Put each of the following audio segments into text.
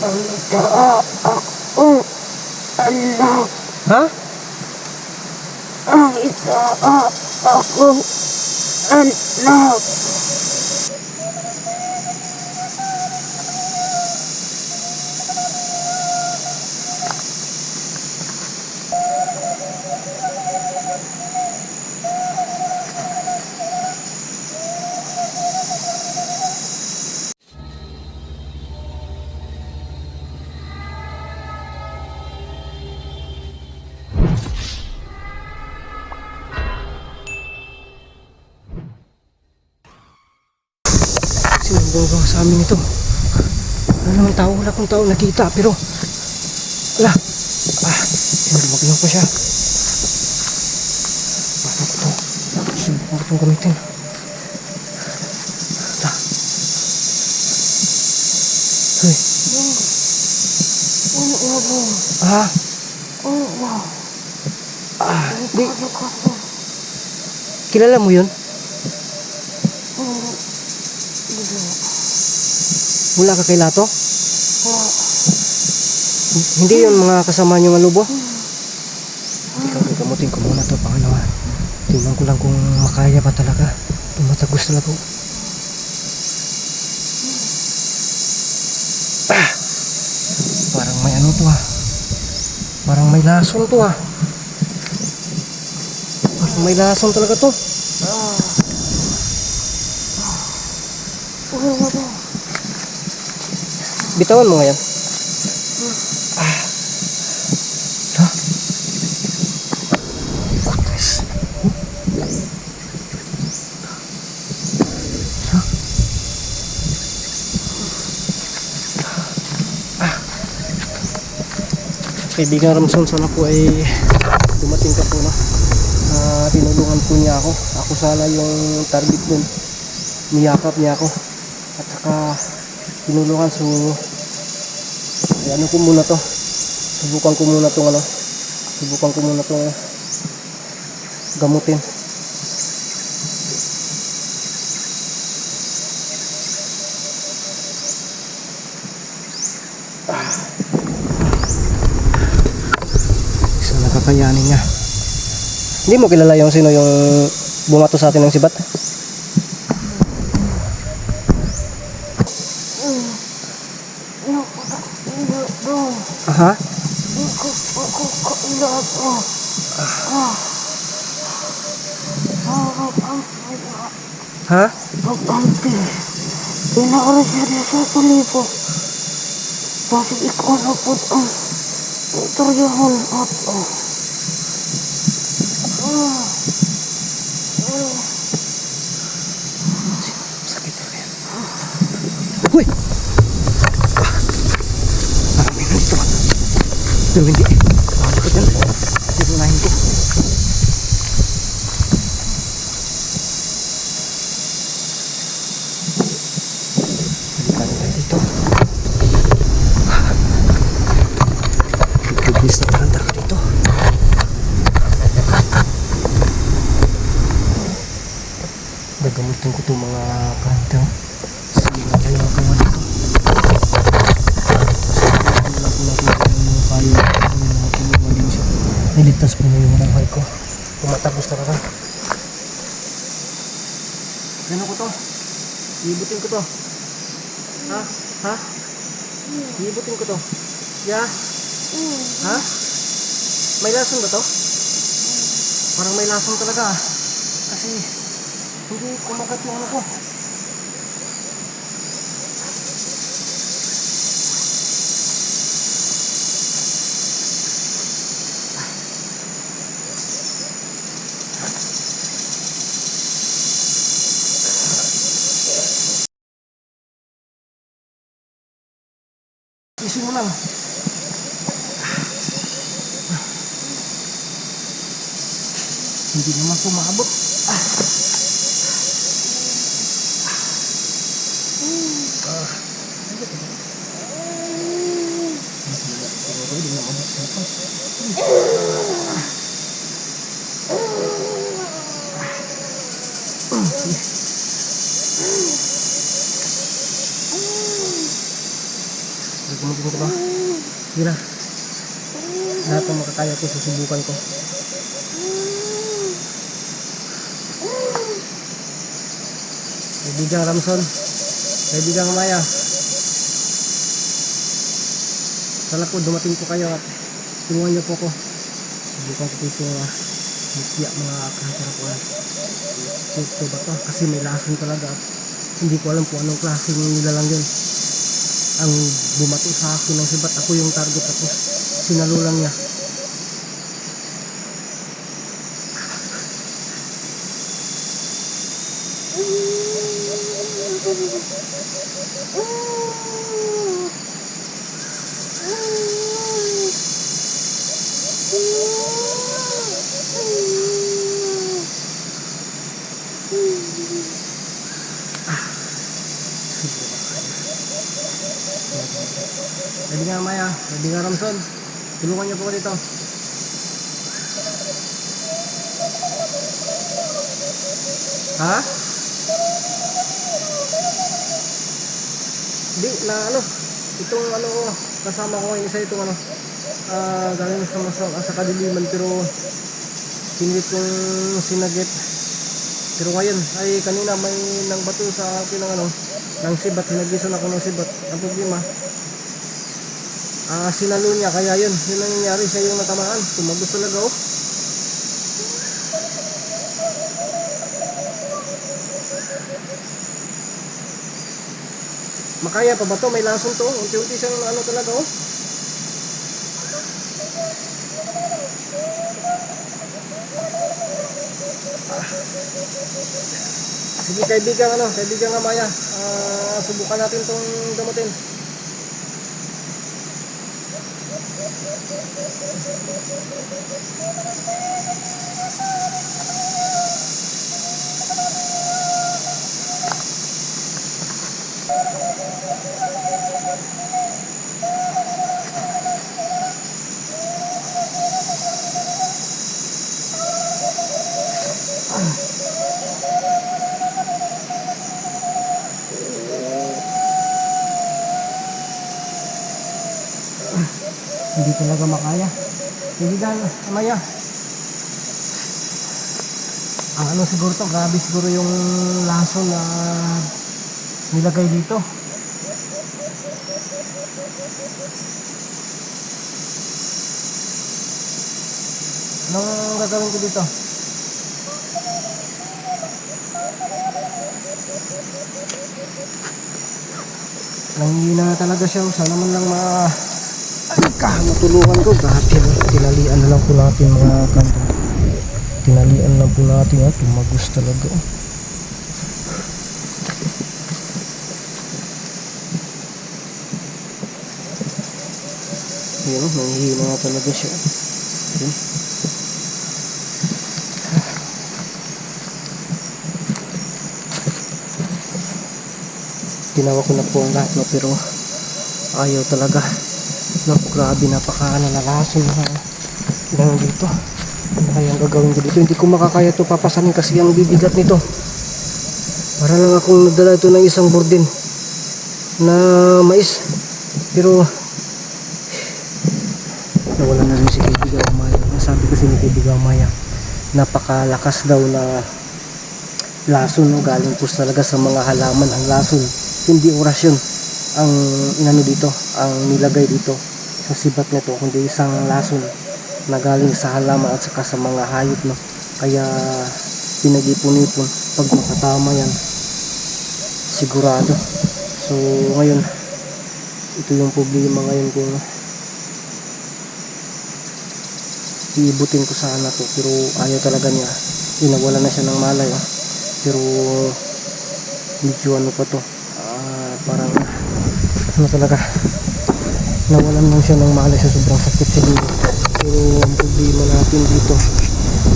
Ang akong anak. Ha? Ang isa akong anak. Sinumbong sa amin ito. Ano naman tao? Wala kong tao nakita pero... Wala. Ah, pinagmaglaw pa siya. Paano ko to? Subukan ko itong gamitin. Wala. Hoy. Ano ako? Ah, Ano ba? ah, di, kilala mo yun? Mula ka kay Lato? Hindi yun mga kasama niyo ng lubo? Ikaw, gamutin ko muna to pangalawa. Tingnan ko lang kung makaya ba talaga. Tumatagos talaga. ako. Ah! Parang may ano to ah. Parang may lason to ah. Parang may lason talaga to. Ano ba ba? Bitawan mo ngayon. Ah. Ha? Goodness. Kaibigan Ramson, sana po ay dumating ka po na. Ah, tinulungan po niya ako. Ako sana yung target dun. Niyakap niya ako. At saka tinulungan so ano ko muna to? Subukan ko muna tong ano. Subukan ko muna tong gamutin. Ah. kakayanin niya. Hindi mo kilala yung sino yung bumato sa atin ng sibat Ano ba? Ano ba? aha Ako ako kailan ko. Ah. Ah, ang ha Pag-ampi. Pinaoras kalipo. Bakit ikaw na po ang itoryahan at oh. Ah. Sakit talaga yan. Uy! Ah! Ah, may nandito ba? Pero hindi. Baka ko dyan. Sinunahin ko. Balikan tayo dito. Biglis na taranta ka dito. Gagamutin ko itong mga na. Ano yung mga din siya. Niligtas po na yung buhay ko. Tumatagos talaga. Ano ko to? Ibutin ko to. Ha? Ha? Ibutin ko to. Ya? Ha? May lason ba to? Parang may lason talaga ah. Kasi hindi kumagat yung ano ko. Isin mo lang. Sige na. Lahat ng makakaya ko, susubukan ko. Kaibigang Ramson, kaibigang Maya. Sana po dumating po kayo at tulungan niyo po ako. Subukan ko po ito uh, mga kahirapan. Ito ba to? Kasi may lason talaga at hindi ko alam kung anong klaseng nilalang yun. Ang bumato sa akin ng sibat, ako yung target ako. Sinalulang niya. Pwede nga Maya, pwede nga Ramson. Tulungan niyo po ako dito. Ha? Di, na ano, itong ano ko, kasama ko yung isa itong ano, ah, galing sa, sa, sa kadiliman pero pinilit kong sinagit. Pero ngayon, ay kanina may nang bato sa akin ng ano, ng sibat, hinagisan ako ng sibat. Ang problema, Ah, sinalo niya kaya yun, yun ang nangyari siya yung natamaan. Tumagos talaga oh. Makaya pa ba to? May lason to. Unti-unti siyang ano talaga oh. Ah. Sige kaibigan ano, kaibigan nga Maya. Ah, subukan natin tong gamutin. Hindi talaga makaya. Kaibigan, Amaya. Ang ano siguro to, grabe siguro yung lason na nilagay dito. Anong gagawin ko dito? Nanghihina na talaga siya. Sana man lang ma... Ay ka, matulungan ko. No? tinalian na lang po natin mga kanto. Tinalian lang po natin at tumagos talaga. Ayan, oh, nanghihina na talaga siya. Ayan. Tinawa ko na po ang lahat no, pero ayaw talaga. No, grabe napaka nalalason na lang dito. Ano kaya gagawin ko dito? Hindi ko makakaya to papasanin kasi ang bibigat nito. Para lang akong nagdala ito ng isang burdin na mais. Pero nawala na rin si Kaibigan Maya. Nasabi kasi ni Kaibigan Maya, napakalakas daw na lason no? galing po talaga sa mga halaman ang lason hindi orasyon ang inano dito ang nilagay dito sa sibat nito kundi isang lason na galing sa halaman at saka sa mga hayop no? Kaya pinag-ipon-ipon pag makatama yan sigurado. So ngayon ito yung problema ngayon kung iibutin ko sana to pero ayaw talaga niya. Inawala na siya ng malay ah. pero medyo ano pa to ah, parang ano talaga nawalan lang siya ng malay sa sobrang sakit siguro pero ang problema natin dito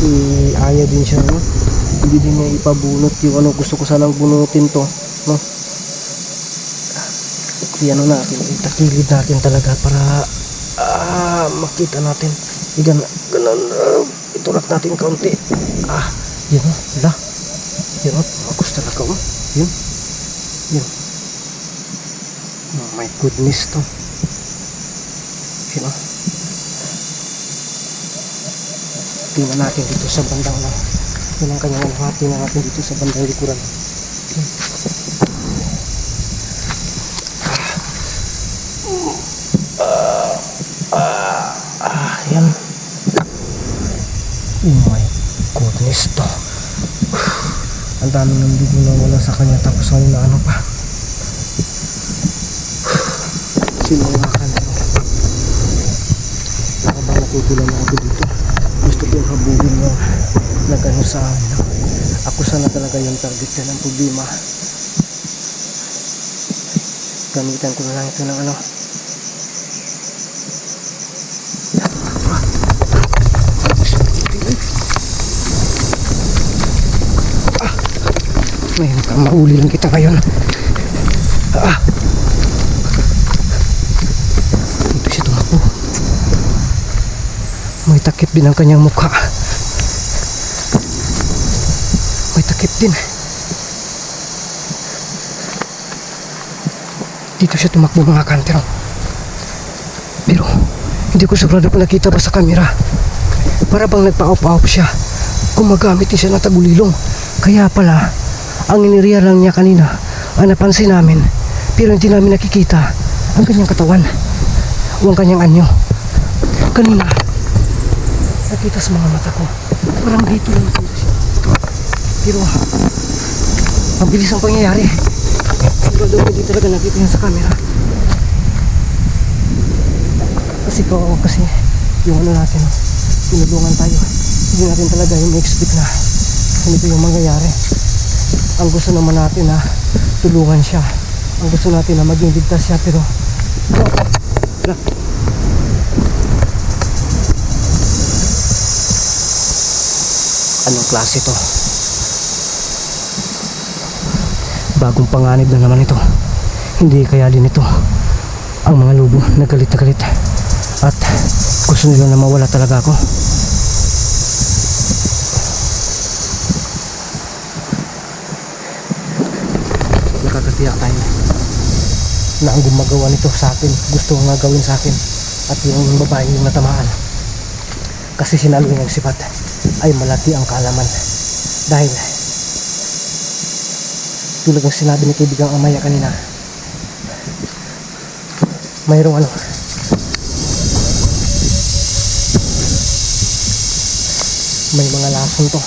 iaya din siya no? hindi din niya ipabunot yung ano gusto ko sanang bunutin to no i ano natin itakilid natin talaga para ah, makita natin Igan, ganun, uh, itulak natin kaunti. Ah, yun o, wala. Yun o, magus talaga o. Yun, yun. Oh my goodness to. natin oh. Tingnan natin dito sa bandang na. Yun ang kanyang ha. Tingnan natin dito sa bandang likuran. Ah, yan. Oh my goodness to. Ang dami ng dugo na wala sa kanya tapos ngayon na ano pa. Sinungakan ano. Habang natutulan ako dito. Gusto kong habulin yung nag-ano sa amin. no? Ako sana talaga yung target yan ng problema. Gamitan ko na lang ito ng ano. May mauli lang kita ngayon. Ah. Dito siya tumakbo. May takip din ang kanyang mukha. May takip din. Dito siya tumakbo mga kantero. Pero hindi ko sigurado kung nakita ba sa kamera. Para bang nagpa-off-off siya. Gumagamit din siya ng tagulilong. Kaya pala, ang iniriya lang niya kanina ang napansin namin pero hindi namin nakikita ang kanyang katawan o ang kanyang anyo. Kanina, nakita sa mga mata ko. Parang dito lang nakita siya. Pero, ang bilis ang pangyayari. Sigurado hindi talaga nakita yan sa camera. Kasi ko, kasi yung ano natin, tinulungan tayo. Hindi natin talaga yung expect na ganito yung mangyayari ang gusto naman natin na tulungan siya ang gusto natin na maging ligtas siya pero Wala. Anong klase to? Bagong panganib na naman ito. Hindi kaya din ito. Ang mga lubo na galit na galit. At gusto nila na mawala talaga ako. Nakakatiya tayo na ang gumagawa nito sa akin gusto nga gawin sa akin at yung babae yung natamaan. Kasi sinalo niyang sipat ay malaki ang kaalaman. Dahil tulad ng sinabi ni kaibigang Amaya kanina mayroong ano may mga lason to.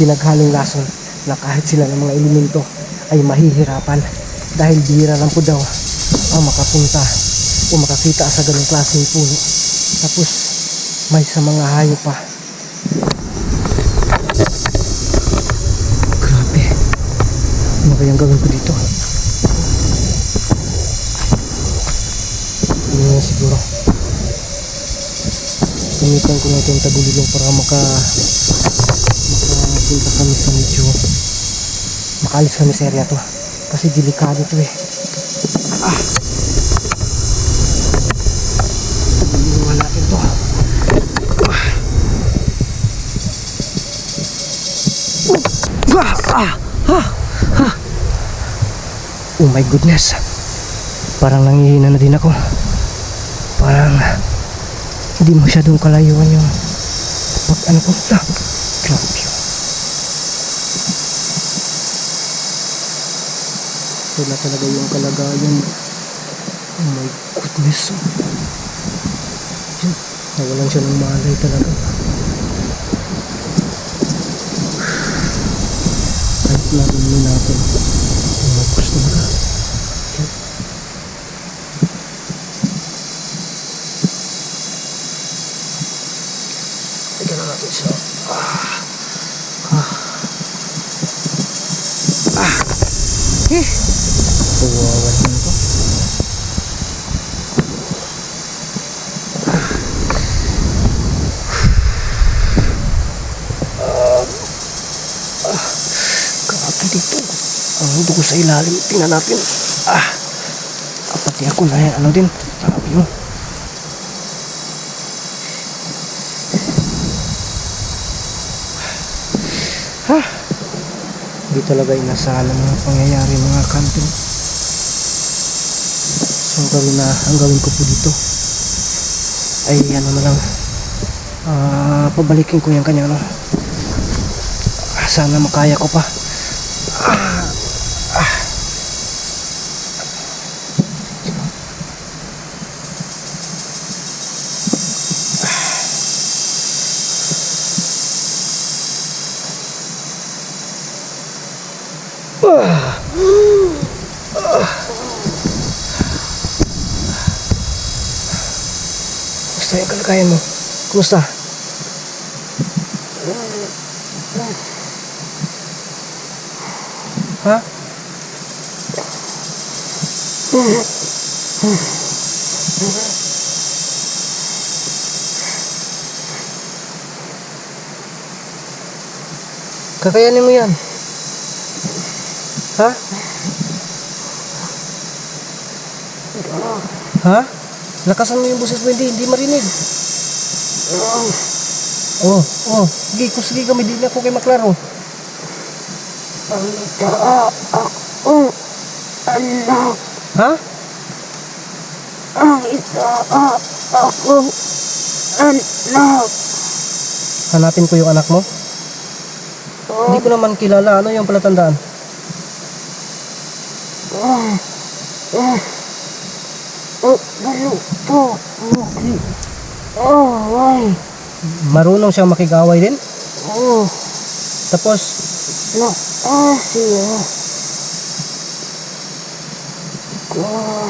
Pinaghalong lason na kahit sila ng mga elemento ay mahihirapan. Dahil bihira lang po daw ang makapunta o makakita sa ganong klaseng puno. Tapos may sa mga hayop pa grabe ano kayang gawin ko dito? Hindi na siguro? Gamitan ko na itong tagulilong para maka makapunta kami sa medyo makaalis kami sa area to. Kasi delikado to eh. Ah oh my goodness. Parang nangihina na din ako. Parang hindi masyadong kalayuan yung pag ano ko ah. grabe. Yun wala talaga yung kalagayan. Oh my goodness. Yun nawalan siya ng malay talaga. Kahit narinig natin oh my gosh talaga Yun. Tignan na natin siya ah ah ah eh Kawawa naman to. Grabe dito. Ang dugo sa ilalim. Tingnan natin. Ah. Ah, Pati ako na yan. Ano din. Grabe yun. Ha? Hindi talaga inasahan ng mga pangyayari mga kantin. So gawin na ang gawin ko po dito ay ano na lang ah pabalikin ko yung kanya ano sana makaya ko pa Kumusta yung kalagayan mo? Kumusta? Ha? Kakayanin mo yan. Ha? Ha? Lakasan mo yung boses mo, hindi, hindi marinig. Oh, oh, sige, kung sige kami, di na ako kayo maklaro. Ang taa akong anak. Ha? Ang akong anak. Hanapin ko yung anak mo? Hindi ko naman kilala. Ano yung palatandaan? Ah, ah, oh, maluto, muki. Oh, why? Marunong siyang makigaway din? Oh, Tapos, naasya. Oh,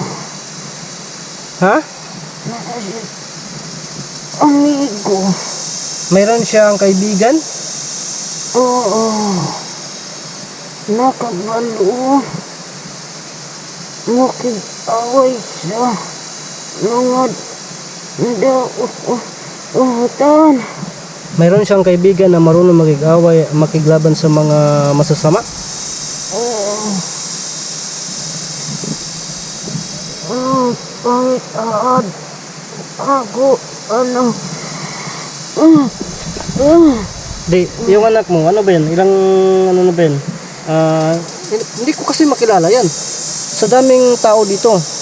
ha? naasya. Amigo. Mayroon siyang kaibigan? Oo. Nakabalo. Makig-away sa mga dautan. Mayroon siyang kaibigan na marunong makigaway, makiglaban sa mga masasama? Oo. Ang pangitaad. Ako, ano. Ah, ah. Di, yung anak mo, ano ba yan? Ilang, ano na ba yan? Ah, hindi ko kasi makilala yan. Sa daming tao dito.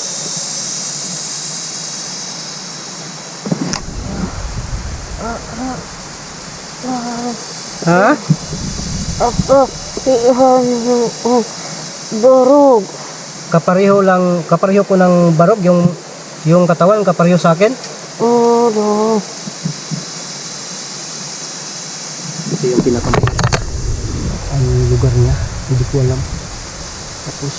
Ha? Apa, pihan yung barog. Kapareho lang, kapareho ko ng barog yung yung katawan kapareho sa akin. Oo. Ito yung pinakamahirap. Ang lugar niya, hindi ko alam. Tapos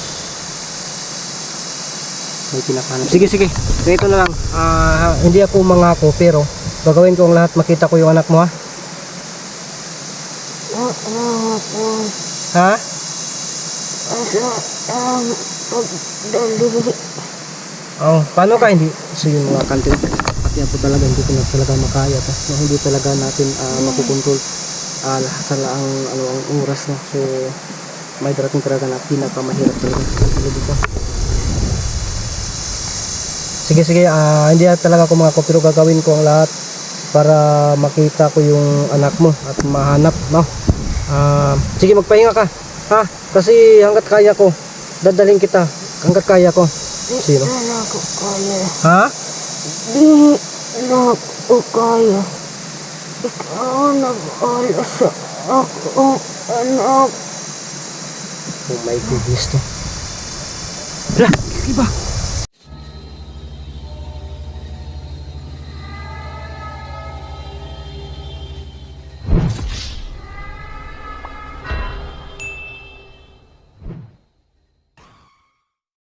may pinakahanap. Sige, sige. Ganito na lang. Ah, hindi ako mangako pero gagawin ko ang lahat makita ko yung anak mo ha. Ha? Oh, paano ka hindi? So yun mga kantin. At yan po talaga hindi ko na talaga makaya. To. No, hindi talaga natin uh, makukontrol uh, lahat sa ang, ano, ang oras. No? So may darating talaga na pinakamahirap talaga dito. Sige sige, ah, hindi talaga ako mga pero gagawin ko ang lahat para makita ko yung anak mo at mahanap, no? Ah, sige magpahinga ka. Ha? Kasi hanggat kaya ko, dadalhin kita. Hanggat kaya ko. Sino? Di na ko kaya. Ha? Di na ko kaya. Ikaw nag-ala sa akong anak. Oh my goodness to. Hala, iba.